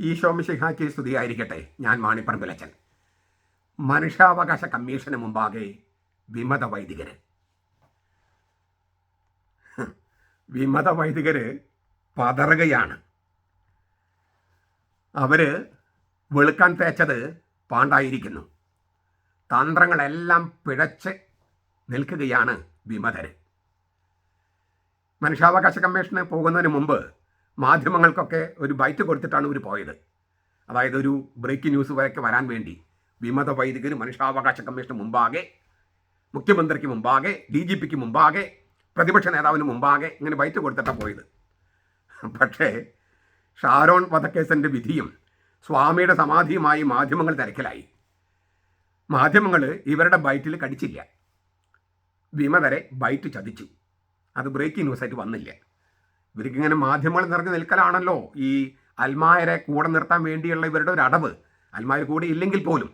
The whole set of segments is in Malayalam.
ഈശോ മിശിഹാക്കി സ്തുതിയായിരിക്കട്ടെ. ഞാൻ മാണിപ്പറമ്പിലച്ചൻ. മനുഷ്യാവകാശ കമ്മീഷന് മുമ്പാകെ വിമത വൈദികര്. വിമത വൈദികര് പതറുകയാണ്. അവർ വെളുക്കാൻ തേച്ചത് പാണ്ടായിരിക്കുന്നു. തന്ത്രങ്ങളെല്ലാം പിഴച്ച് നിൽക്കുകയാണ് വിമതര്. മനുഷ്യാവകാശ കമ്മീഷന് പോകുന്നതിന് മുമ്പ് മാധ്യമങ്ങൾക്കൊക്കെ ഒരു ബൈറ്റ് കൊടുത്തിട്ടാണ് ഇവർ പോയത്. അതായത് ഒരു ബ്രേക്കിംഗ് ന്യൂസ് വരെയൊക്കെ വരാൻ വേണ്ടി വിമത വൈദികർ മനുഷ്യാവകാശ കമ്മീഷന് മുമ്പാകെ മുഖ്യമന്ത്രിക്ക് മുമ്പാകെ ഡി ജി പിക്ക് മുമ്പാകെ പ്രതിപക്ഷ നേതാവിന് മുമ്പാകെ ഇങ്ങനെ ബൈറ്റ് കൊടുത്തിട്ടാണ് പോയത്. പക്ഷേ ഷാരോൺ വധക്കേസിന്റെ വിധിയും സ്വാമിയുടെ സമാധിയുമായി മാധ്യമങ്ങൾ തിരക്കിലായി. മാധ്യമങ്ങൾ ഇവരുടെ ബൈറ്റിൽ കടിച്ചില്ല. വിമതരെ ബൈറ്റ് ചതിച്ചു. അത് ബ്രേക്കിംഗ് ന്യൂസായിട്ട് വന്നില്ല. ഇവർക്ക് ഇങ്ങനെ മാധ്യമങ്ങൾ നിറഞ്ഞു നിൽക്കലാണല്ലോ ഈ അൽമായരെ കൂടെ നിർത്താൻ വേണ്ടിയുള്ള ഇവരുടെ ഒരു അടവ്. അൽമായർ കൂടെ ഇല്ലെങ്കിൽ പോലും.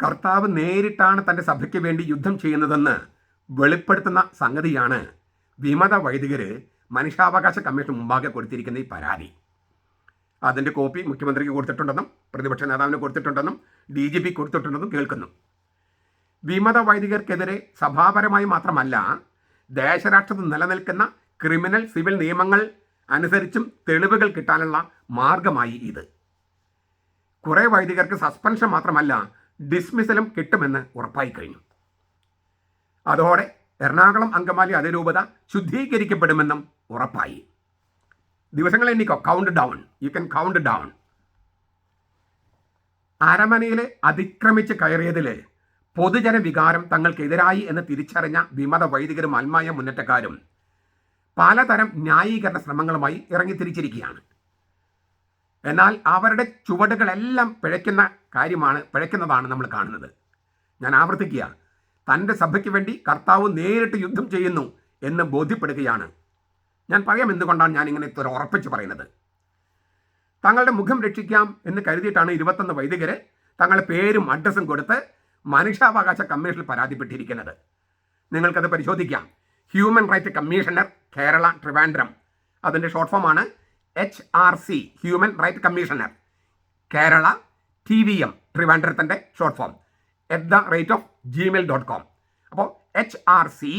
കർത്താവ് നേരിട്ടാണ് തന്റെ സഭയ്ക്ക് വേണ്ടി യുദ്ധം ചെയ്യുന്നതെന്ന് വെളിപ്പെടുത്തുന്ന സംഗതിയാണ് വിമത വൈദികർ മനുഷ്യാവകാശ കമ്മീഷൻ മുമ്പാകെ കൊടുത്തിരിക്കുന്ന ഈ പരാതി. അതിന്റെ കോപ്പി മുഖ്യമന്ത്രിക്ക് കൊടുത്തിട്ടുണ്ടെന്നും പ്രതിപക്ഷ നേതാവിന് കൊടുത്തിട്ടുണ്ടെന്നും ഡി ജി പി കൊടുത്തിട്ടുണ്ടെന്നും കേൾക്കുന്നു. വിമത വൈദികർക്കെതിരെ സഭാപരമായി മാത്രമല്ല ദേശരാഷ്ട്രത്തിൽ നിലനിൽക്കുന്ന ക്രിമിനൽ സിവിൽ നിയമങ്ങൾ അനുസരിച്ചും തെളിവുകൾ കിട്ടാനുള്ള മാർഗമായി ഇത്. കുറേ വൈദികർക്ക് സസ്പെൻഷൻ മാത്രമല്ല ഡിസ്മിസലും കിട്ടുമെന്ന് ഉറപ്പായി കഴിഞ്ഞു. അതോടെ എറണാകുളം അങ്കമാലി അതിരൂപത ശുദ്ധീകരിക്കപ്പെടുമെന്നും ഉറപ്പായി. ദിവസങ്ങൾ എണ്ണിക്കോ count down you can count down അരമനയിൽ അതിക്രമിച്ച് കയറിയതിൽ പൊതുജന വികാരം തങ്ങൾക്കെതിരായി എന്ന് തിരിച്ചറിഞ്ഞ വിമത വൈദികരും അൽമായ മുന്നേറ്റക്കാരും പലതരം ന്യായീകരണ ശ്രമങ്ങളുമായി ഇറങ്ങിത്തിരിച്ചിരിക്കുകയാണ് എന്നാൽ അവരുടെ ചുവടുകളെല്ലാം പിഴയ്ക്കുന്ന കാര്യമാണ് പിഴയ്ക്കുന്നതാണ് നമ്മൾ കാണുന്നത്. ഞാൻ ആവർത്തിക്കുക. തന്റെ സഭയ്ക്ക് വേണ്ടി കർത്താവ് നേരിട്ട് യുദ്ധം ചെയ്യുന്നു എന്ന് ബോധ്യപ്പെടുകയാണ്. ഞാൻ പറയാം എന്തുകൊണ്ടാണ് ഞാൻ ഇങ്ങനെ ഇത്ര ഉറപ്പിച്ച് പറയുന്നത്. തങ്ങളുടെ മുഖം രക്ഷിക്കാം എന്ന് കരുതിയിട്ടാണ് ഇരുപത്തൊന്ന് വൈദികര് തങ്ങളുടെ പേരും അഡ്രസ്സും കൊടുത്ത് മനുഷ്യാവകാശ കമ്മീഷനിൽ പരാതിപ്പെട്ടിരിക്കുന്നത്. നിങ്ങൾക്കത് പരിശോധിക്കാം. Human right commissioner Kerala Trivandrum. അതിന്റെ ഷോർട്ട് ഫോമാണ് H R C human right commissioner Kerala T V M ട്രിവാൻഡ്രത്തിന്റെ short form at the rate of Gmail dot com അപ്പോൾ H R C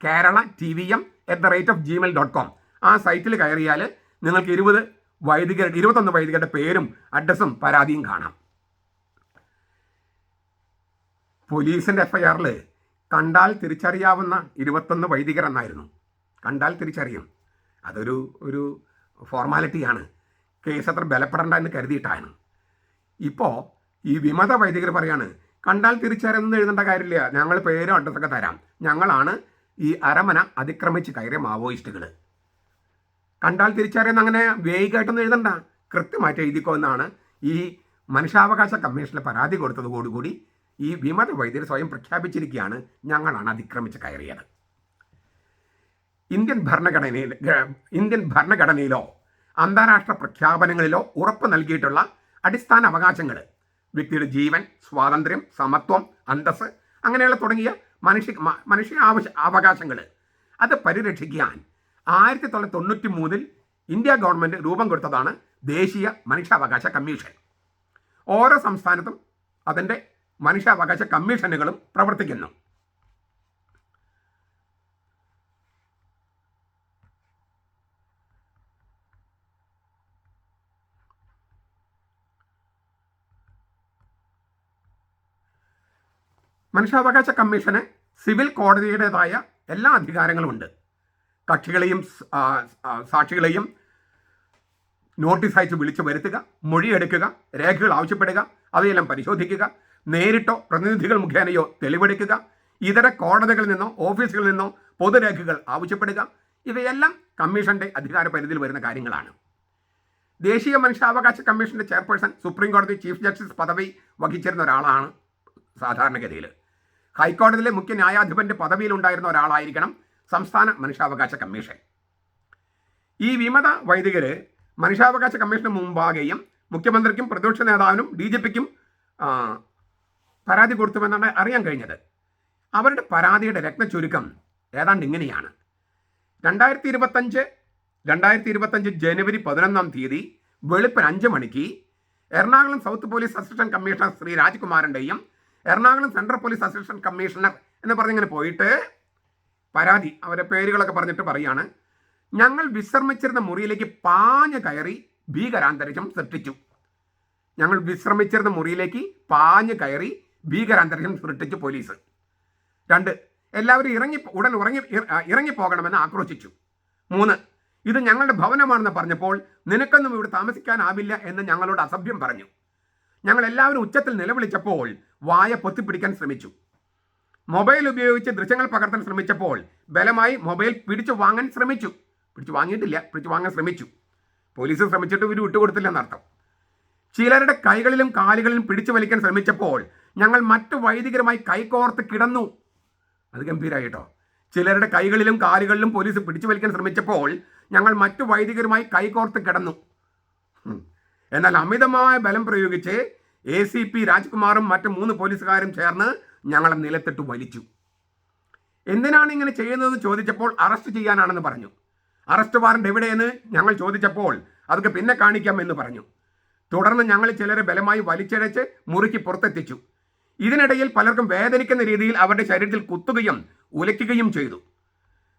Kerala T V M at the rate of Gmail dot com ആ സൈറ്റിൽ കയറിയാൽ നിങ്ങൾക്ക് ഇരുപത് വൈദികരുടെ ഇരുപത്തൊന്ന് വൈദികരുടെ പേരും അഡ്രസ്സും പരാതിയും കാണാം. പോലീസിന്റെ എഫ്ഐആറിൽ കണ്ടാൽ തിരിച്ചറിയാവുന്ന ഇരുപത്തൊന്ന് വൈദികർ എന്നായിരുന്നു കണ്ടാൽ തിരിച്ചറിയും. അതൊരു ഒരു ഫോർമാലിറ്റിയാണ് കേസ് അത്ര ബലപ്പെടേണ്ട എന്ന് കരുതിയിട്ടാണ്. ഇപ്പോൾ ഈ വിമത വൈദികർ പറയാണ് കണ്ടാൽ തിരിച്ചറിയുന്നത് എഴുതേണ്ട കാര്യമില്ല. ഞങ്ങൾ പേരും അഡ്രസ്സൊക്കെ തരാം. ഞങ്ങളാണ് ഈ അരമന അതിക്രമിച്ച് കയറിയ മാവോയിസ്റ്റുകൾ. കണ്ടാൽ തിരിച്ചറിയുന്ന അങ്ങനെ വേഗമായിട്ടൊന്നും എഴുതണ്ട. കൃത്യമായിട്ട് എഴുതിക്കോ എന്നാണ് ഈ മനുഷ്യാവകാശ കമ്മീഷനിൽ പരാതി കൊടുത്തതോടുകൂടി ഈ വിമത വൈദ്യർ സ്വയം പ്രഖ്യാപിച്ചിരിക്കുകയാണ് ഞങ്ങളാണ് അതിക്രമിച്ച് കയറിയത്. ഇന്ത്യൻ ഭരണഘടനയിൽ ഇന്ത്യൻ ഭരണഘടനയിലോ അന്താരാഷ്ട്ര പ്രഖ്യാപനങ്ങളിലോ ഉറപ്പ് നൽകിയിട്ടുള്ള അടിസ്ഥാന അവകാശങ്ങൾ വ്യക്തിയുടെ ജീവൻ സ്വാതന്ത്ര്യം സമത്വം അന്തസ് അങ്ങനെയുള്ള തുടങ്ങിയ മനുഷ്യ മനുഷ്യ ആവശ്യ അവകാശങ്ങൾ അത് പരിരക്ഷിക്കാൻ ആയിരത്തി തൊള്ളായിരത്തി തൊണ്ണൂറ്റി മൂന്നിൽ ഇന്ത്യ ഗവൺമെന്റ് രൂപം കൊടുത്തതാണ് ദേശീയ മനുഷ്യാവകാശ കമ്മീഷൻ. ഓരോ സംസ്ഥാനത്തും അതിന്റെ മനുഷ്യാവകാശ കമ്മീഷനുകളും പ്രവർത്തിക്കുന്നു. മനുഷ്യാവകാശ കമ്മീഷന് സിവിൽ കോടതിയുടേതായ എല്ലാ അധികാരങ്ങളുമുണ്ട്. കക്ഷികളെയും സ്- ആ, ആ, സാക്ഷികളെയും നോട്ടീസ് അയച്ച് വിളിച്ചു വരുത്തുക മൊഴിയെടുക്കുക രേഖകൾ ആവശ്യപ്പെടുക അവയെല്ലാം പരിശോധിക്കുക നേരിട്ടോ പ്രതിനിധികൾ മുഖേനയോ തെളിവെടുക്കുക ഇതര കോടതികളിൽ നിന്നോ ഓഫീസുകളിൽ നിന്നോ പൊതുരേഖകൾ ആവശ്യപ്പെടുക ഇവയെല്ലാം കമ്മീഷന്റെ അധികാര പരിധിയിൽ വരുന്ന കാര്യങ്ങളാണ്. ദേശീയ മനുഷ്യാവകാശ കമ്മീഷന്റെ ചെയർപേഴ്സൺ സുപ്രീം കോടതി ചീഫ് ജസ്റ്റിസ് പദവി വഹിച്ചിരുന്ന ഒരാളാണ് സാധാരണഗതിയിൽ. ഹൈക്കോടതിയിലെ മുഖ്യ ന്യായാധിപന്റെ പദവിയിൽ ഉണ്ടായിരുന്ന ഒരാളായിരിക്കണം സംസ്ഥാന മനുഷ്യാവകാശ കമ്മീഷൻ. ഈ വിമത വൈദികര് മനുഷ്യാവകാശ കമ്മീഷന് മുമ്പാകെയും മുഖ്യമന്ത്രിക്കും പ്രതിപക്ഷ നേതാവിനും ഡി ജി പിക്കും പരാതി കൊടുത്തുവെന്നാണ് അറിയാൻ കഴിഞ്ഞത്. അവരുടെ പരാതിയുടെ രത്നചുരുക്കം ഏതാണ്ട് ഇങ്ങനെയാണ്. രണ്ടായിരത്തി ഇരുപത്തഞ്ച് രണ്ടായിരത്തി ഇരുപത്തഞ്ച് ജനുവരി പതിനൊന്നാം തീയതി വെളുപ്പിന് അഞ്ച് മണിക്ക് Ernakulam south police assistant commissioner Shri രാജ്കുമാറിന്റെയും Ernakulam central police assistant commissioner എന്ന് പറഞ്ഞിങ്ങനെ പോയിട്ട് പരാതി അവരെ പേരുകളൊക്കെ പറഞ്ഞിട്ട് പറയാണ്. ഞങ്ങൾ വിശ്രമിച്ചിരുന്ന മുറിയിലേക്ക് പാഞ്ഞു കയറി ഭീകരാന്തരീക്ഷം സൃഷ്ടിച്ചു. ഞങ്ങൾ വിശ്രമിച്ചിരുന്ന മുറിയിലേക്ക് പാഞ്ഞു കയറി ഭീകരാന്തരീക്ഷം സൃഷ്ടിച്ചു പോലീസ്. രണ്ട് എല്ലാവരും ഇറങ്ങി ഉടൻ ഉറങ്ങി ഇറങ്ങിപ്പോകണമെന്ന് ആക്രോശിച്ചു. മൂന്ന് ഇത് ഞങ്ങളുടെ ഭവനമാണെന്ന് പറഞ്ഞപ്പോൾ നിനക്കൊന്നും ഇവിടെ താമസിക്കാനാവില്ല എന്ന് ഞങ്ങളോട് അസഭ്യം പറഞ്ഞു. ഞങ്ങൾ എല്ലാവരും ഉച്ചത്തിൽ നിലവിളിച്ചപ്പോൾ വായ പൊത്തിപ്പിടിക്കാൻ ശ്രമിച്ചു. മൊബൈൽ ഉപയോഗിച്ച് ദൃശ്യങ്ങൾ പകർത്താൻ ശ്രമിച്ചപ്പോൾ ബലമായി മൊബൈൽ പിടിച്ചു വാങ്ങാൻ ശ്രമിച്ചു. പിടിച്ചു വാങ്ങിയിട്ടില്ല പിടിച്ചു വാങ്ങാൻ ശ്രമിച്ചു. പോലീസ് ശ്രമിച്ചിട്ട് ഇവർ വിട്ടുകൊടുത്തില്ലെന്നർത്ഥം ചിലരുടെ കൈകളിലും കാലുകളിലും പിടിച്ചു വലിക്കാൻ ശ്രമിച്ചപ്പോൾ ഞങ്ങൾ മറ്റു വൈദികരുമായി കൈകോർത്ത് കിടന്നു. അത് ഗംഭീരമായിട്ടോ ചിലരുടെ കൈകളിലും കാലുകളിലും പോലീസ് പിടിച്ചു വലിക്കാൻ ശ്രമിച്ചപ്പോൾ ഞങ്ങൾ മറ്റു വൈദികരുമായി കൈകോർത്ത് കിടന്നു. എന്നാൽ അമിതമായ ബലം പ്രയോഗിച്ച് എ സി പി രാജ്കുമാറും മറ്റു മൂന്ന് പോലീസുകാരും ചേർന്ന് ഞങ്ങളെ നിലത്തിട്ട് വലിച്ചു. എന്തിനാണ് ഇങ്ങനെ ചെയ്യുന്നതെന്ന് ചോദിച്ചപ്പോൾ അറസ്റ്റ് ചെയ്യാനാണെന്ന് പറഞ്ഞു. അറസ്റ്റ് വാറണ്ട് എവിടെയെന്ന് ഞങ്ങൾ ചോദിച്ചപ്പോൾ അതൊക്കെ പിന്നെ കാണിക്കാം എന്ന് പറഞ്ഞു. തുടർന്ന് ഞങ്ങൾ ചിലരെ ബലമായി വലിച്ചിഴച്ച് മുറുക്കി പുറത്തെത്തിച്ചു. ഇതിനിടയിൽ പലർക്കും വേദനിക്കുന്ന രീതിയിൽ അവരുടെ ശരീരത്തിൽ കുത്തുകയും ഉലയ്ക്കുകയും ചെയ്തു.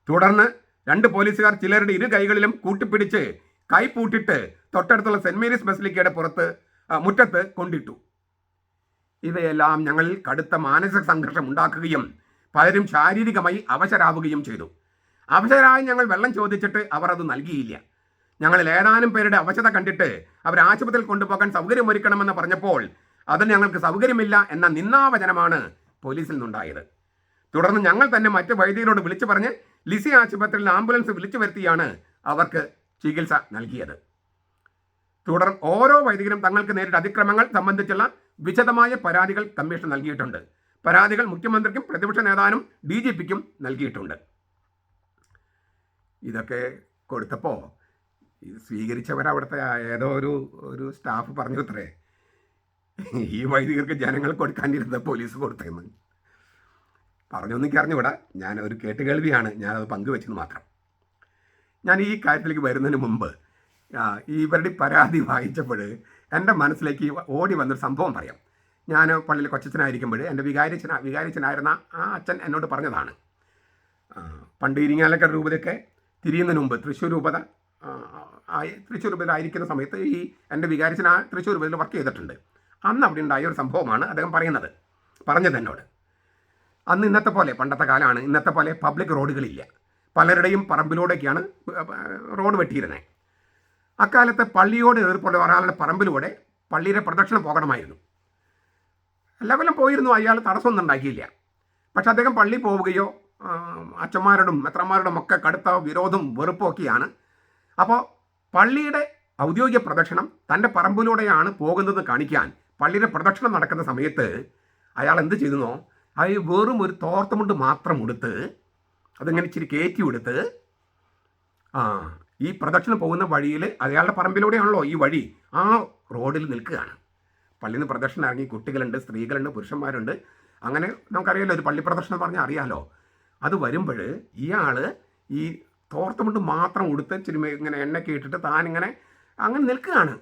തുടർന്ന് രണ്ട് പോലീസുകാർ ചിലരുടെ ഇരു കൈകളിലും കൂട്ടിപ്പിടിച്ച് കൈ പൂട്ടിട്ട് തൊട്ടടുത്തുള്ള സെന്റ് മേരീസ് ബസിലിക്കയുടെ പുറത്ത് മുറ്റത്ത് കൊണ്ടിട്ടു. ഇവയെല്ലാം ഞങ്ങളിൽ കടുത്ത മാനസിക സംഘർഷം ഉണ്ടാക്കുകയും പലരും ശാരീരികമായി അവശരാവുകയും ചെയ്തു. അവശരായി ഞങ്ങൾ വെള്ളം ചോദിച്ചിട്ട് അവർ അത് നൽകിയില്ല. ഞങ്ങളിൽ ഏതാനും പേരുടെ അവശത കണ്ടിട്ട് അവർ ആശുപത്രിയിൽ കൊണ്ടുപോകാൻ സൗകര്യമൊരുക്കണമെന്ന് പറഞ്ഞപ്പോൾ അതിന് ഞങ്ങൾക്ക് സൗകര്യമില്ല എന്ന നിന്നാവചനമാണ് പോലീസിൽ നിന്നുണ്ടായത്. തുടർന്ന് ഞങ്ങൾ തന്നെ മറ്റ് വൈദ്യരോട് വിളിച്ചു പറഞ്ഞ് ലിസി ആശുപത്രിയിൽ ആംബുലൻസ് വിളിച്ചു വരുത്തിയാണ് അവർക്ക് ചികിത്സ നൽകിയത്. തുടർ ഓരോ വൈദികരും തങ്ങൾക്ക് നേരിട്ട അതിക്രമങ്ങൾ സംബന്ധിച്ചുള്ള വിശദമായ പരാതികൾ കമ്മീഷൻ നൽകിയിട്ടുണ്ട്. പരാതികൾ മുഖ്യമന്ത്രിക്കും പ്രതിപക്ഷ നേതാവിനും ഡി ജി പിക്കും നൽകിയിട്ടുണ്ട്. ഇതൊക്കെ കൊടുത്തപ്പോൾ അവിടുത്തെ ഏതോ ഒരു ഒരു സ്റ്റാഫ് പറഞ്ഞു അത്രേ ഈ വൈദികർക്ക് ജനങ്ങൾ കൊടുക്കാണ്ടിരുന്ന പോലീസ് കൊടുത്തെന്ന്. പറഞ്ഞൊന്നും അറിഞ്ഞുകൂടാ. ഞാൻ ഒരു കേട്ടുകേൾവിയാണ് ഞാനത് പങ്കുവെച്ചെന്ന് മാത്രം. ഞാൻ ഈ കാര്യത്തിലേക്ക് വരുന്നതിന് മുമ്പ് ഇവരുടെ പരാതി വായിച്ചപ്പോൾ എന്റെ മനസ്സിലേക്ക് ഓടി വന്നൊരു സംഭവം പറയാം. ഞാൻ പള്ളിയിൽ കൊച്ചച്ഛനായിരിക്കുമ്പോൾ എന്റെ വികാരിച്ചന വികാരിച്ചനായിരുന്ന ആ അച്ഛൻ എന്നോട് പറഞ്ഞതാണ്. പണ്ട് ഇരിങ്ങാലക്കട രൂപതയൊക്കെ തിരിയുന്നതിന് മുമ്പ് തൃശ്ശൂർ രൂപത തൃശ്ശൂർ രൂപതയിലായിരിക്കുന്ന സമയത്ത് ഈ എന്റെ വികാരിച്ചൻ ആ തൃശ്ശൂർ രൂപതയിൽ വർക്ക് ചെയ്തിട്ടുണ്ട്. അന്ന് അവിടെ ഉണ്ടായ ഒരു സംഭവമാണ് അദ്ദേഹം പറയുന്നത് പറഞ്ഞത് എന്നോട്. അന്ന് ഇന്നത്തെ പോലെ പണ്ടത്തെ കാലമാണ് ഇന്നത്തെ പോലെ പബ്ലിക് റോഡുകളില്ല. പലരുടെയും പറമ്പിലൂടെയൊക്കെയാണ് റോഡ് വെട്ടിയിരുന്നത് അക്കാലത്ത് പള്ളിയോട് എതിർപ്പുള്ള ഒരാളുടെ പറമ്പിലൂടെ പള്ളിയുടെ പ്രദക്ഷിണം പോകണമായിരുന്നു. എല്ലാ കൊല്ലം പോയിരുന്നു അയാൾ തടസ്സമൊന്നും ഉണ്ടാക്കിയില്ല. പക്ഷെ അദ്ദേഹം പള്ളി പോവുകയോ അച്ഛന്മാരോടും മെത്രന്മാരോടും ഒക്കെ കടുത്ത വിരോധവും വെറുപ്പൊക്കെയാണ് അപ്പോൾ പള്ളിയുടെ ഔദ്യോഗിക പ്രദക്ഷിണം തന്റെ പറമ്പിലൂടെയാണ് പോകുന്നത് കാണിക്കാൻ പള്ളിയുടെ പ്രദക്ഷിണം നടക്കുന്ന സമയത്ത് അയാൾ എന്ത് ചെയ്തെന്നോ അയാൾ വെറും ഒരു തോർത്തുമുണ്ട് മാത്രം ഉടുത്ത് അതിങ്ങനെ ഇച്ചിരി കയറ്റി ഉടുത്ത് ആ ഈ പ്രദക്ഷിണം പോകുന്ന വഴിയിൽ അയാളുടെ പറമ്പിലൂടെയാണല്ലോ ഈ വഴി. ആ റോഡിൽ നിൽക്കുകയാണ്. പള്ളിയിൽ നിന്ന് പ്രദക്ഷിണം ഇറങ്ങി കുട്ടികളുണ്ട് സ്ത്രീകളുണ്ട് പുരുഷന്മാരുണ്ട്. അങ്ങനെ നമുക്കറിയാലോ ഒരു പള്ളി പ്രദക്ഷിണം പറഞ്ഞാൽ അറിയാലോ. അത് വരുമ്പോൾ ഇയാൾ ഈ തോർത്തുമുണ്ട് മാത്രം ഉടുത്ത് ചിരുമ ഇങ്ങനെ എണ്ണയ്ക്ക് ഇട്ടിട്ട് താനിങ്ങനെ അങ്ങനെ നിൽക്കുകയാണ്.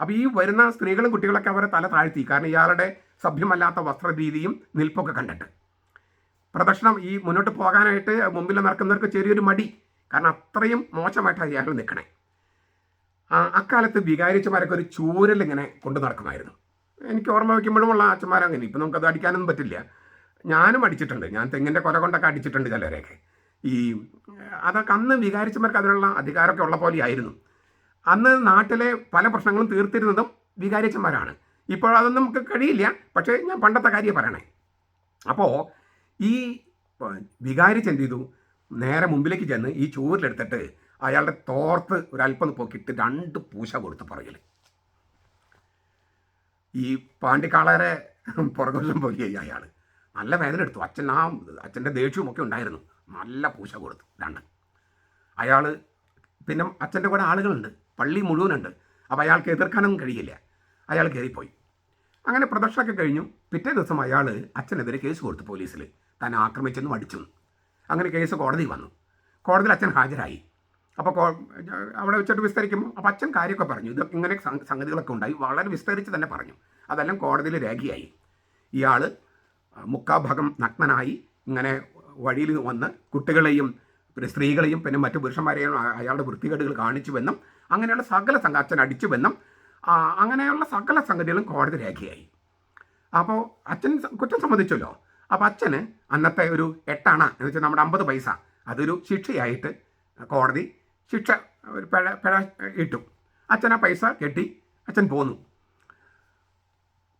അപ്പോൾ ഈ വരുന്ന സ്ത്രീകളും കുട്ടികളൊക്കെ അവരെ തല താഴ്ത്തി. കാരണം ഇയാളുടെ സഭ്യമല്ലാത്ത വസ്ത്രരീതിയും നിൽപ്പൊക്കെ കണ്ടിട്ട്. പ്രദക്ഷിണം ഈ മുന്നോട്ട് പോകാനായിട്ട് മുമ്പിൽ നടക്കുന്നവർക്ക് ചെറിയൊരു മടി. കാരണം അത്രയും മോശമായിട്ടാണ് അയാൾ നിൽക്കണേ. അക്കാലത്ത് വികാരിച്ചമാരൊക്കെ ഒരു ചൂരൽ ഇങ്ങനെ കൊണ്ടു നടക്കുമായിരുന്നു. എനിക്ക് ഓർമ്മ വയ്ക്കുമ്പോഴും ഉള്ള അച്ഛന്മാരങ്ങനെ ഇപ്പം നമുക്കത് അടിക്കാനൊന്നും പറ്റില്ല. ഞാനും അടിച്ചിട്ടുണ്ട്. ഞാൻ തെങ്ങിന്റെ കൊല കൊണ്ടൊക്കെ അടിച്ചിട്ടുണ്ട് ചിലരെയൊക്കെ. ഈ അതൊക്കെ അന്ന് വികാരിച്ചമാർക്ക് അതിനുള്ള അധികാരമൊക്കെ ഉള്ള പോലെയായിരുന്നു. അന്ന് നാട്ടിലെ പല പ്രശ്നങ്ങളും തീർത്തിരുന്നതും വികാരിച്ചന്മാരാണ് ഇപ്പോൾ അതൊന്നും നമുക്ക് കഴിയില്ല. പക്ഷേ ഞാൻ പണ്ടത്തെ കാര്യം പറയണേ. അപ്പോൾ ഈ വികാരിച്ച് എന്ത് ചെയ്തു? നേരെ മുമ്പിലേക്ക് ചെന്ന് ഈ ചൂരിലെടുത്തിട്ട് അയാളുടെ തോർത്ത് ഒരല്പം പൊക്കിയിട്ട് രണ്ട് പൂശ കൊടുത്ത് പറയൽ ഈ പാണ്ടിക്കാളരെ പുറകുവശം പോയി അയാൾ നല്ല വേദന എടുത്തു. അച്ഛൻ ആ അച്ഛന്റെ ദേഷ്യവും ഒക്കെ ഉണ്ടായിരുന്നു. നല്ല പൂശ കൊടുത്തു. രണ്ട്. അയാൾ പിന്നെ അച്ഛന്റെ കൂടെ ആളുകളുണ്ട്. പള്ളി മുഴുവനുണ്ട്. അപ്പോൾ അയാൾക്ക് എതിർക്കാനൊന്നും കഴിയില്ല. അയാൾ കയറിപ്പോയി. അങ്ങനെ പ്രദർശനമൊക്കെ കഴിഞ്ഞു. പിറ്റേ ദിവസം അയാൾ അച്ഛനെതിരെ കേസ് കൊടുത്തു പോലീസിൽ താൻ ആക്രമിച്ചെന്നും അടിച്ചു അങ്ങനെ കേസ് കോടതി വന്നു. കോടതിയിൽ അച്ഛൻ ഹാജരായി. അപ്പോൾ അവിടെ വെച്ചിട്ട് വിസ്തരിക്കുമ്പോൾ അപ്പോൾ അച്ഛൻ കാര്യമൊക്കെ പറഞ്ഞു. ഇത് ഇങ്ങനെ സംഗതികളൊക്കെ ഉണ്ടായി. വളരെ വിസ്തരിച്ച് തന്നെ പറഞ്ഞു. അതെല്ലാം കോടതിയിൽ രേഖയായി. ഇയാൾ മുക്കാഭാഗം നഗ്നനായി ഇങ്ങനെ വഴിയിൽ വന്ന് കുട്ടികളെയും പിന്നെ സ്ത്രീകളെയും പിന്നെ മറ്റു പുരുഷന്മാരെയും അയാളുടെ വൃത്തികേടുകൾ കാണിച്ചുവെന്നും അങ്ങനെയുള്ള സകല സംഘ അച്ഛൻ അടിച്ചുവെന്നും അങ്ങനെയുള്ള സകല സംഗതികളും കോടതി രേഖയായി. അപ്പോൾ അച്ഛൻ കുറ്റം സമ്മതിച്ചല്ലോ. അപ്പോൾ അച്ഛന് അന്നത്തെ ഒരു എട്ടണ എന്ന് വെച്ചാൽ നമ്മുടെ അമ്പത് പൈസ. അതൊരു ശിക്ഷയായിട്ട് കോടതി ശിക്ഷ ഒരു പിഴ പിഴ ഇട്ടു. അച്ഛൻ ആ പൈസ കെട്ടി അച്ഛൻ പോന്നു.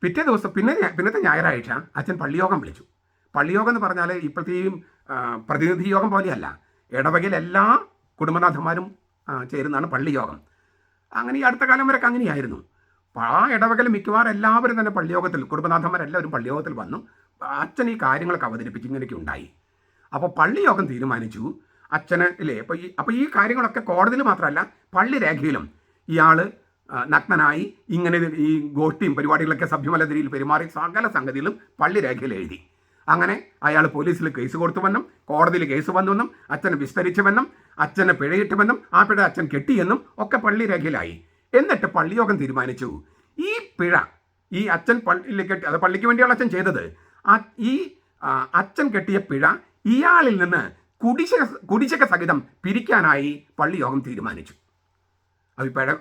പിറ്റേ ദിവസം പിന്നെ പിന്നത്തെ ഞായറാഴ്ച അച്ഛൻ പള്ളിയോഗം വിളിച്ചു. പള്ളിയോഗം എന്ന് പറഞ്ഞാൽ ഇപ്പോഴത്തെയും പ്രതിനിധി യോഗം പോലെയല്ല. ഇടവകയിൽ എല്ലാ കുടുംബനാഥന്മാരും ചേരുന്നതാണ് പള്ളിയോഗം. അങ്ങനെ ഈ അടുത്ത കാലം വരെയൊക്കെ അങ്ങനെയായിരുന്നു. ആ ഇടവകയിൽ മിക്കവാറും എല്ലാവരും തന്നെ പള്ളിയോഗത്തിൽ കുടുംബനാഥന്മാരെല്ലാവരും പള്ളിയോഗത്തിൽ വന്നു. അച്ഛൻ ഈ കാര്യങ്ങളൊക്കെ അവതരിപ്പിച്ച് ഇങ്ങനെയൊക്കെ ഉണ്ടായി. അപ്പോൾ പള്ളിയോഗം തീരുമാനിച്ചു. അച്ഛന് ഇല്ലേ അപ്പോൾ ഈ അപ്പോൾ ഈ കാര്യങ്ങളൊക്കെ കോടതിയിൽ മാത്രമല്ല പള്ളി രേഖയിലും ഇയാൾ നഗ്നനായി ഇങ്ങനെ ഈ ഗോഷ്ടിയും പരിപാടികളൊക്കെ സഭ്യമല്ല രീതിയിൽ പെരുമാറി സകല സംഗതിയിലും പള്ളി രേഖയിൽ എഴുതി. അങ്ങനെ അയാൾ പോലീസിൽ കേസ് കൊടുത്തുവെന്നും കോടതിയിൽ കേസ് വന്നുവെന്നും അച്ഛനെ വിസ്തരിച്ചുവെന്നും അച്ഛനെ പിഴയിട്ടുവെന്നും ആ പിഴ അച്ഛൻ കെട്ടിയെന്നും ഒക്കെ പള്ളി രേഖയിലായി. എന്നിട്ട് പള്ളിയോഗം തീരുമാനിച്ചു. ഈ പിഴ ഈ അച്ഛൻ പള്ളിയിൽ കെട്ടി അത് പള്ളിക്ക് വേണ്ടിയാണ് അച്ഛൻ ചെയ്തത്. ഈ അച്ഛൻ കെട്ടിയ പിഴ ഇയാളിൽ നിന്ന് കുടിശ്ശിക കുടിശ്ശിക സഹിതം പിരിക്കാനായി പള്ളിയോഗം തീരുമാനിച്ചു. അത് പിഴ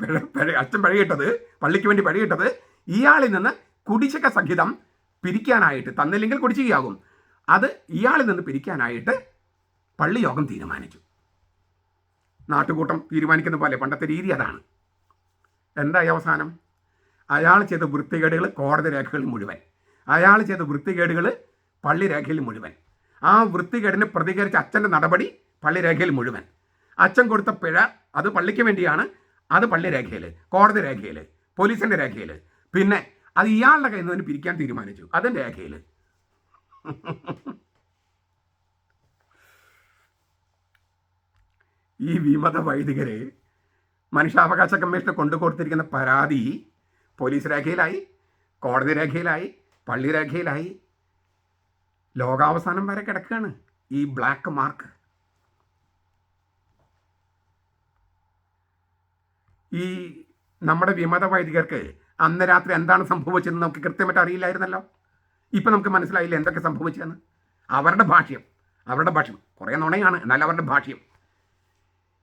പിഴ പിഴ അച്ഛൻ പിഴയിട്ടത് പള്ളിക്ക് വേണ്ടി പിഴയിട്ടത് ഇയാളിൽ നിന്ന് കുടിശ്ശിക സഹിതം പിരിക്കാനായിട്ട് തന്നില്ലെങ്കിൽ കുടിശ്ശികയാകും. അത് ഇയാളിൽ നിന്ന് പിരിക്കാനായിട്ട് പള്ളിയോഗം തീരുമാനിച്ചു. നാട്ടുകൂട്ടം തീരുമാനിക്കുന്ന പോലെ പണ്ടത്തെ രീതി അതാണ്. എന്തായി അവസാനം? അയാൾ ചെയ്ത വൃത്തികേടുകൾ കോടതി രേഖകളിൽ മുഴുവൻ. അയാൾ ചെയ്ത വൃത്തികേടുകൾ പള്ളി രേഖയിൽ മുഴുവൻ. ആ വൃത്തികേടിനെ പ്രതികരിച്ച അച്ഛന്റെ നടപടി പള്ളി രേഖയിൽ മുഴുവൻ. അച്ഛൻ കൊടുത്ത പിഴ അത് പള്ളിക്ക് വേണ്ടിയാണ് അത് പള്ളി രേഖയിൽ കോടതി രേഖയിൽ പോലീസിന്റെ രേഖയിൽ പിന്നെ അത് ഇയാളുടെ കയ്യിൽ നിന്ന് പിരിക്കാൻ തീരുമാനിച്ചു അതും രേഖയിൽ ഈ വിമത വൈദികരെ മനുഷ്യാവകാശ കമ്മീഷന് കൊണ്ടു കൊടുത്തിരിക്കുന്ന പരാതി പോലീസ് രേഖയിലായി കോടതി രേഖയിലായി പള്ളി രേഖയിലായി ലോകാവസാനം വരെ കിടക്കുകയാണ് ഈ ബ്ലാക്ക് മാർക്ക് ഈ നമ്മുടെ വിമത വൈദികർക്ക് അന്ന് രാത്രി എന്താണ് സംഭവിച്ചതെന്ന് നമുക്ക് കൃത്യമായിട്ട് അറിയില്ലായിരുന്നല്ലോ. ഇപ്പം നമുക്ക് മനസ്സിലായില്ല എന്തൊക്കെ സംഭവിച്ചതെന്ന്. അവരുടെ ഭാഷ്യം അവരുടെ ഭാഷ്യം കുറേ നുണയാണ് എന്നാൽ അവരുടെ ഭാഷ്യം.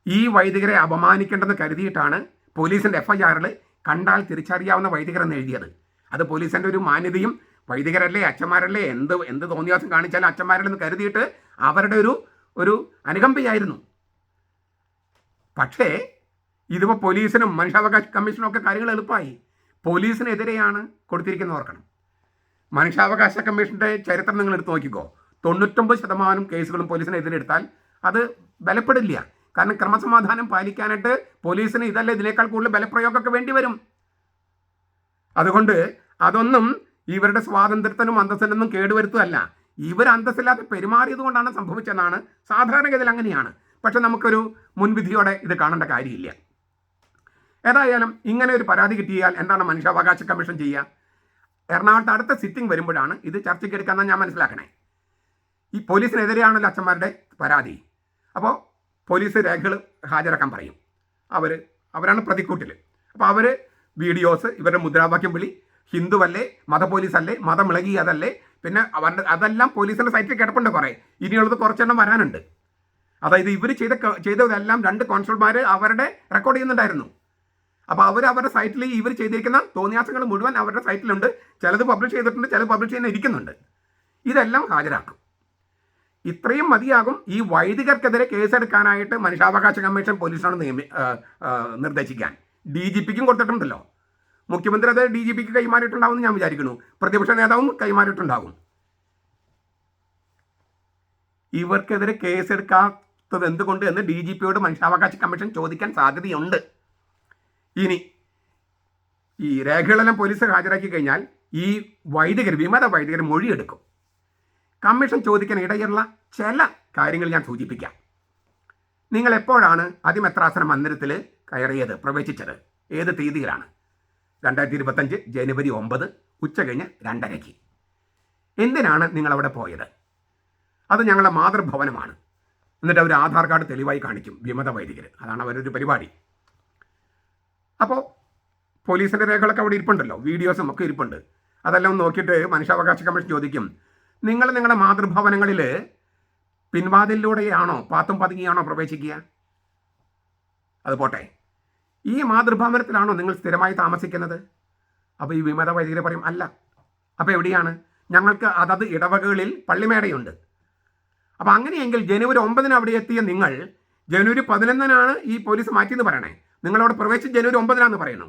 ഈ വൈദികരെ അപമാനിക്കേണ്ടെന്ന് കരുതിയിട്ടാണ് പോലീസിന്റെ എഫ് ഐ ആറിൽ കണ്ടാൽ തിരിച്ചറിയാവുന്ന വൈദികരെന്ന് എഴുതിയത്. അത് പോലീസിന്റെ ഒരു മാന്യതയും വൈദികരല്ലേ അച്ഛന്മാരല്ലേ? എന്ത് എന്ത് തോന്നിയാസം കാണിച്ചാലും അച്ഛന്മാരല്ലെന്ന് കരുതിയിട്ട് അവരുടെ ഒരു ഒരു അനുകമ്പയായിരുന്നു. പക്ഷേ ഇതിപ്പോൾ പോലീസിനും മനുഷ്യാവകാശ കമ്മീഷനും ഒക്കെ കാര്യങ്ങൾ എളുപ്പമായി. പോലീസിനെതിരെയാണ് കൊടുത്തിരിക്കുന്നത് ഓർക്കണം. മനുഷ്യാവകാശ കമ്മീഷന്റെ ചരിത്രം നിങ്ങൾ എടുത്ത് നോക്കിക്കോ. തൊണ്ണൂറ്റൊമ്പത് ശതമാനം കേസുകളും പോലീസിനെതിരെ എടുത്താൽ അത് ബലപ്പെടില്ല. കാരണം ക്രമസമാധാനം പാലിക്കാനായിട്ട് പോലീസിന് ഇതല്ല ഇതിനേക്കാൾ കൂടുതൽ ബലപ്രയോഗമൊക്കെ വേണ്ടി വരും. അതുകൊണ്ട് അതൊന്നും ഇവരുടെ സ്വാതന്ത്ര്യത്തിനും അന്തസ്സിനൊന്നും കേടുവരുത്തുമല്ല ഇവർ അന്തസ്സില്ലാതെ പെരുമാറിയത് കൊണ്ടാണ് സംഭവിച്ചതെന്നാണ് സാധാരണഗതിയിൽ അങ്ങനെയാണ്. പക്ഷെ നമുക്കൊരു മുൻവിധിയോടെ ഇത് കാണേണ്ട കാര്യമില്ല. ഏതായാലും ഇങ്ങനെ ഒരു പരാതി കിട്ടിയാൽ എന്താണ് മനുഷ്യാവകാശ കമ്മീഷൻ ചെയ്യുക? എറണാകുളത്ത് അടുത്ത സിറ്റിംഗ് വരുമ്പോഴാണ് ഇത് ചർച്ചയ്ക്ക് എടുക്കാമെന്ന് ഞാൻ മനസ്സിലാക്കണേ. ഈ പോലീസിനെതിരെയാണല്ലോ അച്ഛന്മാരുടെ പരാതി. അപ്പോൾ പോലീസ് രേഖകൾ ഹാജരാക്കാൻ പറയും. അവർ അവരാണ് പ്രതിക്കൂട്ടിൽ അപ്പോൾ അവർ വീഡിയോസ് ഇവരുടെ മുദ്രാവാക്യം വിളി ഹിന്ദുവല്ലേ മത പോലീസ് അല്ലേ മതം ഇളകി അതല്ലേ പിന്നെ അവരുടെ അതെല്ലാം പോലീസിന്റെ സൈറ്റിൽ കിടപ്പുണ്ട് കുറേ. ഇനിയുള്ളത് കുറച്ചെണ്ണം വരാനുണ്ട്. അതായത് ഇവർ ചെയ്ത ചെയ്തതെല്ലാം രണ്ട് കോൺസ്റ്റബിൾമാർ അവരുടെ റെക്കോർഡ് ചെയ്യുന്നുണ്ടായിരുന്നു. അപ്പോൾ അവർ അവരുടെ സൈറ്റിൽ ഇവർ ചെയ്തിരിക്കുന്ന തോന്നിയാസങ്ങൾ മുഴുവൻ അവരുടെ സൈറ്റിലുണ്ട്. ചിലത് പബ്ലിഷ് ചെയ്തിട്ടുണ്ട് ചിലത് പബ്ലിഷ് ചെയ്യാൻ ഇരിക്കുന്നുണ്ട്. ഇതെല്ലാം ഹാജരാക്കും. ഇത്രയും മതിയാകും ഈ വൈദികർക്കെതിരെ കേസെടുക്കാനായിട്ട് മനുഷ്യാവകാശ കമ്മീഷൻ പോലീസിനോട് നിയമി നിർദ്ദേശിക്കാൻ. ഡി ജി പിക്കും കൊടുത്തിട്ടുണ്ടല്ലോ. മുഖ്യമന്ത്രി അത് ഡി ജി പിക്ക് കൈമാറിയിട്ടുണ്ടാവും ഞാൻ വിചാരിക്കുന്നു. പ്രതിപക്ഷ നേതാവും കൈമാറിയിട്ടുണ്ടാകും ഇവർക്കെതിരെ കേസെടുക്കാത്തത് എന്തുകൊണ്ട് എന്ന് ഡി ജി പിയോട് മനുഷ്യാവകാശ കമ്മീഷൻ ചോദിക്കാൻ സാധ്യതയുണ്ട്. ഇനി ഈ രേഖകളെല്ലാം പോലീസ് ഹാജരാക്കി കഴിഞ്ഞാൽ ഈ വൈദികർ വിമത വൈദികർ മൊഴിയെടുക്കും. കമ്മീഷൻ ചോദിക്കാൻ ഇടയുള്ള ചില കാര്യങ്ങൾ ഞാൻ സൂചിപ്പിക്കാം. നിങ്ങൾ എപ്പോഴാണ് അതിമെത്രാസന മന്ദിരത്തിൽ കയറിയത് പ്രവേശിച്ചത്? ഏത് തീയതിയിലാണ്? രണ്ടായിരത്തി ഇരുപത്തഞ്ച് ജനുവരി ഒമ്പത് ഉച്ച കഴിഞ്ഞ് രണ്ടരയ്ക്ക്. എന്തിനാണ് നിങ്ങൾ അവിടെ പോയത്? അത് ഞങ്ങളുടെ മാതൃഭവനമാണ്. എന്നിട്ട് അവർ ആധാർ കാർഡ് തെളിവായി കാണിക്കും വിമത വൈദികർ അതാണ് അവരൊരു പരിപാടി. അപ്പോൾ പോലീസിന്റെ രേഖകളൊക്കെ അവിടെ ഇരിപ്പുണ്ടല്ലോ വീഡിയോസും ഒക്കെ ഇരിപ്പുണ്ട്. അതെല്ലാം നോക്കിയിട്ട് മനുഷ്യാവകാശ കമ്മീഷൻ ചോദിക്കും നിങ്ങൾ നിങ്ങളുടെ മാതൃഭവനങ്ങളിൽ പിൻവാതിലൂടെയാണോ പാത്തും പതുങ്ങിയാണോ പ്രവേശിക്കുക? അത് പോട്ടെ. ഈ മാതൃഭവനത്തിലാണോ നിങ്ങൾ സ്ഥിരമായി താമസിക്കുന്നത്? അപ്പോൾ ഈ വിമത വൈദികർ പറയും അല്ല. അപ്പോൾ എവിടെയാണ്? ഞങ്ങൾക്ക് അതത് ഇടവകകളിൽ പള്ളിമേടയുണ്ട്. അപ്പോൾ അങ്ങനെയെങ്കിൽ ജനുവരി ഒമ്പതിന് അവിടെ എത്തിയ നിങ്ങൾ ജനുവരി പതിനൊന്നിനാണ് ഈ പോലീസ് മാറ്റിയെന്ന് പറയണേ. നിങ്ങളവിടെ പ്രവേശിച്ച് ജനുവരി ഒമ്പതിനാന്ന് പറയുന്നു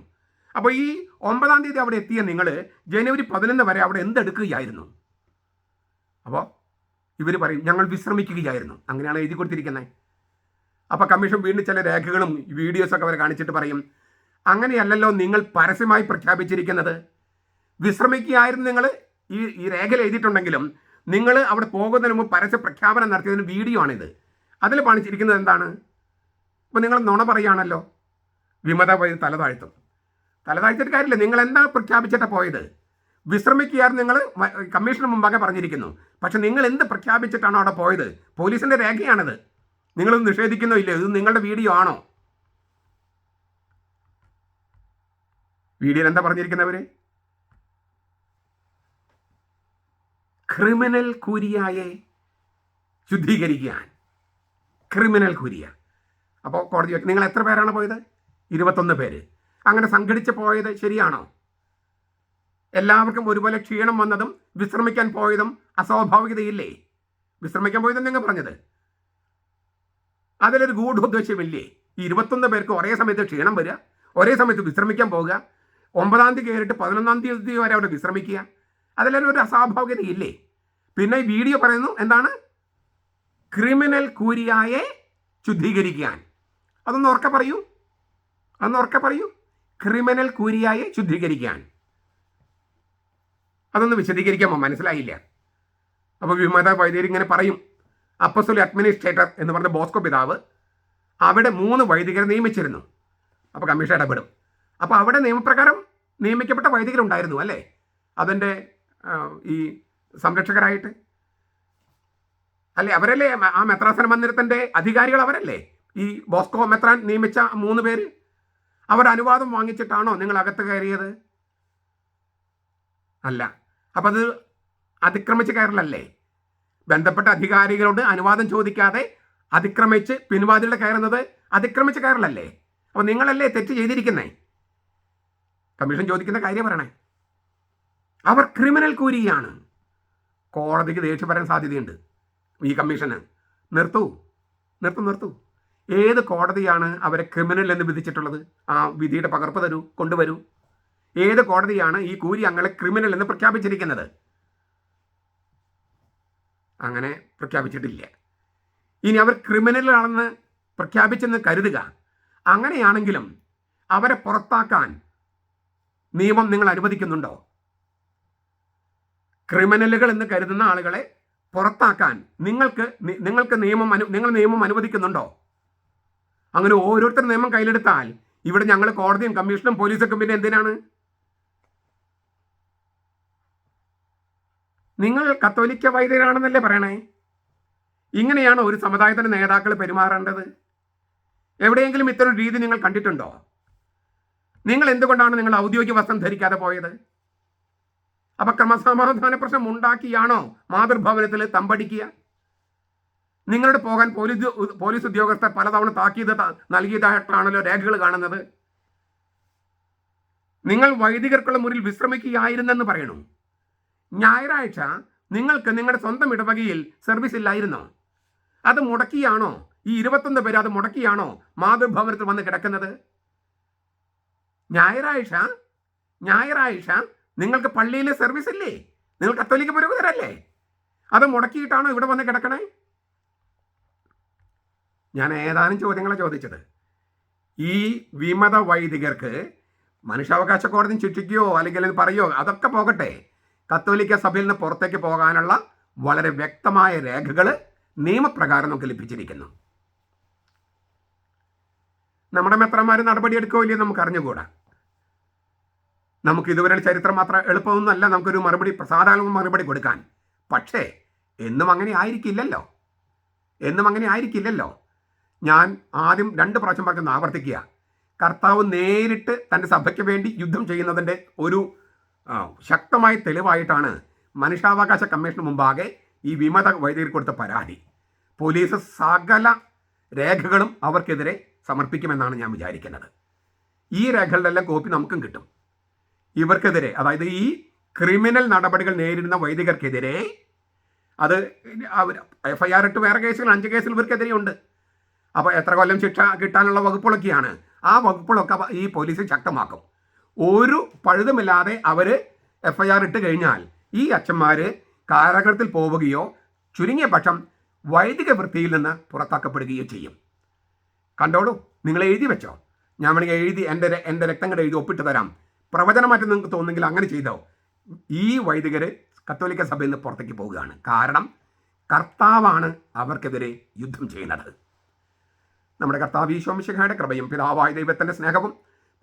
അപ്പോൾ ഈ ഒമ്പതാം തീയതി അവിടെ എത്തിയ നിങ്ങൾ ജനുവരി പതിനൊന്ന് വരെ അവിടെ എന്തെടുക്കുകയായിരുന്നു? അപ്പോൾ ഇവർ പറയും ഞങ്ങൾ വിശ്രമിക്കുകയായിരുന്നു. അങ്ങനെയാണ് എഴുതി കൊടുത്തിരിക്കുന്നത്. അപ്പോൾ കമ്മീഷൻ വീണ്ടും ചില രേഖകളും വീഡിയോസൊക്കെ അവർ കാണിച്ചിട്ട് പറയും അങ്ങനെയല്ലല്ലോ നിങ്ങൾ പരസ്യമായി പ്രഖ്യാപിച്ചിരിക്കുന്നത്. വിശ്രമിക്കുകയായിരുന്നു നിങ്ങൾ ഈ ഈ രേഖയിൽ എഴുതിയിട്ടുണ്ടെങ്കിലും നിങ്ങൾ അവിടെ പോകുന്നതിന് മുമ്പ് പരസ്യ പ്രഖ്യാപനം നടത്തിയതിന് വീഡിയോ ആണിത്. അതിൽ കാണിച്ചിരിക്കുന്നത് എന്താണ്? അപ്പോൾ നിങ്ങൾ നുണ പറയുകയാണല്ലോ. വിമത പോയി തല താഴ്ത്തും. തല കാര്യമില്ല. നിങ്ങൾ എന്താ പ്രഖ്യാപിച്ചിട്ടാണ് പോയത്? വിശ്രമിക്കുകയായിരുന്നു നിങ്ങൾ കമ്മീഷന് മുമ്പാകെ പറഞ്ഞിരിക്കുന്നു. പക്ഷെ നിങ്ങൾ എന്ത് പ്രഖ്യാപിച്ചിട്ടാണോ അവിടെ പോയത്? പോലീസിന്റെ രേഖയാണിത്. നിങ്ങൾ നിഷേധിക്കുന്നോ ഇല്ല? ഇത് നിങ്ങളുടെ വീഡിയോ ആണോ? വീഡിയോയിൽ എന്താ പറഞ്ഞിരിക്കുന്നവര്? ക്രിമിനൽ കൂരിയായെ ശുദ്ധീകരിക്കാൻ. Criminal curia. അപ്പോൾ കോടതി നിങ്ങൾ എത്ര പേരാണ് പോയത്? ഇരുപത്തൊന്ന് പേര്. അങ്ങനെ സംഘടിച്ച് പോയത് ശരിയാണോ? എല്ലാവർക്കും ഒരുപോലെ ക്ഷീണം വന്നതും വിശ്രമിക്കാൻ പോയതും അസ്വാഭാവികതയില്ലേ? വിശ്രമിക്കാൻ പോയതും നിങ്ങൾ പറഞ്ഞത്. അതിലൊരു ഗൂഢോദ്ദേശമില്ലേ? ഈ ഇരുപത്തൊന്ന് പേർക്ക് ഒരേ സമയത്ത് ക്ഷീണം വരിക ഒരേ സമയത്ത് വിശ്രമിക്കാൻ പോവുക ഒമ്പതാം തീയതി കയറിയിട്ട് പതിനൊന്നാം തീയതി വരെ അവിടെ വിശ്രമിക്കുക. അതിലൊരു ഒരു അസ്വാഭാവികതയില്ലേ പിന്നെ ഈ വീഡിയോ പറയുന്നു എന്താണ്? ക്രിമിനൽ കൂരിയായെ ശുദ്ധീകരിക്കാൻ. അതൊന്ന് ഉറക്കെ പറയൂ. അതൊന്ന് ഉറക്കെ പറയൂ. ക്രിമിനൽ കൂരിയായെ ശുദ്ധീകരിക്കാൻ. അതൊന്ന് വിശദീകരിക്കാമോ? മനസ്സിലായില്ല. അപ്പോൾ വിമത വൈദ്യർ ഇങ്ങനെ പറയും. അപ്പസുലി അഡ്മിനിസ്ട്രേറ്റർ എന്ന് പറഞ്ഞ ബോസ്കോ പിതാവ് അവിടെ മൂന്ന് വൈദികരെ നിയമിച്ചിരുന്നു. അപ്പോൾ കമ്മീഷൻ ഇടപെടും. അപ്പോൾ അവിടെ നിയമപ്രകാരം നിയമിക്കപ്പെട്ട വൈദികരുണ്ടായിരുന്നു അല്ലേ? അതിന്റെ ഈ സംരക്ഷകരായിട്ട്. അല്ലേ അവരല്ലേ ആ മെത്രാസന മന്ദിരത്തിന്റെ അധികാരികൾ അവരല്ലേ? ഈ ബോസ്കോ മെത്രാൻ നിയമിച്ച മൂന്ന് പേര്. അവർ അനുവാദം വാങ്ങിച്ചിട്ടാണോ നിങ്ങൾ അകത്ത് കയറിയത്? അല്ല. അപ്പം അത് അതിക്രമിച്ച് കയറലല്ലേ? ബന്ധപ്പെട്ട അധികാരികളോട് അനുവാദം ചോദിക്കാതെ അതിക്രമിച്ച് പിൻവാതിലൂടെ കയറുന്നത് അതിക്രമിച്ച് കയറലല്ലേ അപ്പോൾ നിങ്ങളല്ലേ തെറ്റ് ചെയ്തിരിക്കുന്നേ? കമ്മീഷൻ ചോദിക്കുന്ന കാര്യം പറയണേ. അവർ ക്രിമിനൽ കൂരിയാണ്. കോടതിക്ക് ദേഷ്യം പറയാൻ സാധ്യതയുണ്ട് ഈ കമ്മീഷന്. നിർത്തൂ. നിർത്തും നിർത്തൂ. ഏത് കോടതിയാണ് അവരെ ക്രിമിനൽ എന്ന് വിധിച്ചിട്ടുള്ളത്? ആ വിധിയുടെ പകർപ്പ് തരൂ കൊണ്ടുവരൂ. ഏത് കോടതിയാണ് ഈ കൂരി അങ്ങളെ ക്രിമിനൽ എന്ന് പ്രഖ്യാപിച്ചിരിക്കുന്നത്? അങ്ങനെ പ്രഖ്യാപിച്ചിട്ടില്ല. ഇനി അവർ ക്രിമിനലാണെന്ന് പ്രഖ്യാപിച്ചെന്ന് കരുതുക. അങ്ങനെയാണെങ്കിലും അവരെ പുറത്താക്കാൻ നിയമം നിങ്ങൾ അനുവദിക്കുന്നുണ്ടോ? ക്രിമിനലുകൾ എന്ന് കരുതുന്ന ആളുകളെ പുറത്താക്കാൻ നിങ്ങൾക്ക് നിങ്ങൾക്ക് നിയമം അനു നിങ്ങൾ നിയമം അനുവദിക്കുന്നുണ്ടോ? അങ്ങനെ ഓരോരുത്തർ നിയമം കയ്യിലെടുത്താൽ ഇവിടെ ഞങ്ങൾ കോടതിയും കമ്മീഷനും പോലീസൊക്കെ പിന്നെ എന്തിനാണ്? നിങ്ങൾ കത്തോലിക്ക വൈദികരാണെന്നല്ലേ പറയണേ? ഇങ്ങനെയാണ് ഒരു സമുദായത്തിന്റെ നേതാക്കൾ പെരുമാറേണ്ടത്? എവിടെയെങ്കിലും ഇത്തരം രീതി നിങ്ങൾ കണ്ടിട്ടുണ്ടോ? നിങ്ങൾ എന്തുകൊണ്ടാണ് നിങ്ങൾ ഔദ്യോഗിക വസ്ത്രം ധരിക്കാതെ പോയത്? അപ്പൊ ക്രമസമാധാന പ്രശ്നം ഉണ്ടാക്കിയാണോ മാതൃഭവനത്തിൽ തമ്പടിക്കുക? നിങ്ങളുടെ പോകാൻ പോലീസ് പോലീസ് ഉദ്യോഗസ്ഥർ പലതവണ താക്കീത് നൽകിയതായിട്ടാണല്ലോ രേഖകൾ കാണുന്നത്. നിങ്ങൾ വൈദികർക്കുള്ള മുറിയിൽ വിശ്രമിക്കുകയായിരുന്നെന്ന് പറയണു. ഞായറാഴ്ച നിങ്ങൾക്ക് നിങ്ങളുടെ സ്വന്തം ഇടവകയിൽ സർവീസ് ഇല്ലായിരുന്നോ? അത് മുടക്കിയാണോ? ഈ ഇരുപത്തൊന്ന് പേര് അത് മുടക്കിയാണോ? മാതൃഭവനത്തിൽ വന്ന് കിടക്കുന്നത്? ഞായറാഴ്ച ഞായറാഴ്ച നിങ്ങൾക്ക് പള്ളിയിലെ സർവീസ് ഇല്ലേ? നിങ്ങൾ കത്തോലിക്ക പുരോഹിതരല്ലേ? അത് മുടക്കിയിട്ടാണോ ഇവിടെ വന്ന് കിടക്കണേ? ഞാൻ ഏതാനും ചോദ്യങ്ങളെ ചോദിച്ചത്. ഈ വിമത വൈദികർക്ക് മനുഷ്യാവകാശ കോടതി ശിക്ഷിക്കുകയോ അല്ലെങ്കിൽ പറയോ? അതൊക്കെ പോകട്ടെ. കത്തോലിക്ക സഭയിൽ നിന്ന് പുറത്തേക്ക് പോകാനുള്ള വളരെ വ്യക്തമായ രേഖകൾ നിയമപ്രകാരം നമുക്ക് ലഭിച്ചിരിക്കുന്നു. നമ്മുടെ മെത്രന്മാർ നടപടിയെടുക്കുകയോ ഇല്ലയോ നമുക്ക് അറിഞ്ഞുകൂടാ. നമുക്ക് ഇതുവരെ ചരിത്രം മാത്രം എളുപ്പമൊന്നുമല്ല നമുക്കൊരു മറുപടി പ്രസാദാലും മറുപടി കൊടുക്കാൻ. പക്ഷേ എന്നും അങ്ങനെ ആയിരിക്കില്ലല്ലോ. എന്നും അങ്ങനെ ആയിരിക്കില്ലല്ലോ. ഞാൻ ആദ്യം രണ്ട് പ്രാവശ്യം പറഞ്ഞൊന്ന് ആവർത്തിക്കുക. കർത്താവ് നേരിട്ട് തന്റെ സഭയ്ക്ക് വേണ്ടി യുദ്ധം ചെയ്യുന്നതിന്റെ ഒരു ശക്തമായ തെളിവായിട്ടാണ് മനുഷ്യാവകാശ കമ്മീഷന് മുമ്പാകെ ഈ വിമത വൈദികർ കൊടുത്ത പരാതി. പോലീസ് സകല രേഖകളും അവർക്കെതിരെ സമർപ്പിക്കുമെന്നാണ് ഞാൻ വിചാരിക്കുന്നത്. ഈ രേഖകളിലെല്ലാം കോപ്പി നമുക്കും കിട്ടും. ഇവർക്കെതിരെ അതായത് ഈ ക്രിമിനൽ നടപടികൾ നേരിടുന്ന വൈദികർക്കെതിരെ അത് എഫ് ഐ ആർ ഇട്ട് വേറെ കേസുകൾ അഞ്ച് കേസിൽ ഇവർക്കെതിരെ ഉണ്ട് അപ്പോൾ എത്ര കൊല്ലം ശിക്ഷ കിട്ടാനുള്ള വകുപ്പുകളൊക്കെയാണ്. ആ വകുപ്പുകളൊക്കെ ഈ പോലീസ് ശക്തമാക്കും. ഒരു പഴുതുമില്ലാതെ അവർ എഫ് ഐ ആർ ഇട്ട് കഴിഞ്ഞാൽ ഈ അച്ഛന്മാർ കാരാഗ്രഹത്തിൽ പോവുകയോ ചുരുങ്ങിയ പക്ഷം വൈദിക വൃത്തിയിൽ നിന്ന് പുറത്താക്കപ്പെടുകയോ ചെയ്യും. കണ്ടോളൂ നിങ്ങൾ എഴുതി വെച്ചോ? ഞാൻ വേണമെങ്കിൽ എഴുതി എന്റെ എന്റെ രക്തം കൂടെ എഴുതി ഒപ്പിട്ട് തരാം. പ്രവചനമായിട്ട് നിങ്ങൾക്ക് തോന്നുന്നെങ്കിൽ അങ്ങനെ ചെയ്തോ. ഈ വൈദികർ കത്തോലിക്ക സഭയിൽ നിന്ന് പുറത്തേക്ക് പോവുകയാണ്. കാരണം കർത്താവാണ് അവർക്കെതിരെ യുദ്ധം ചെയ്യുന്നത്. നമ്മുടെ കർത്താവ് ഈശോമിശിഖയുടെ കൃപയും പിതാവായ ദൈവത്തിന്റെ സ്നേഹവും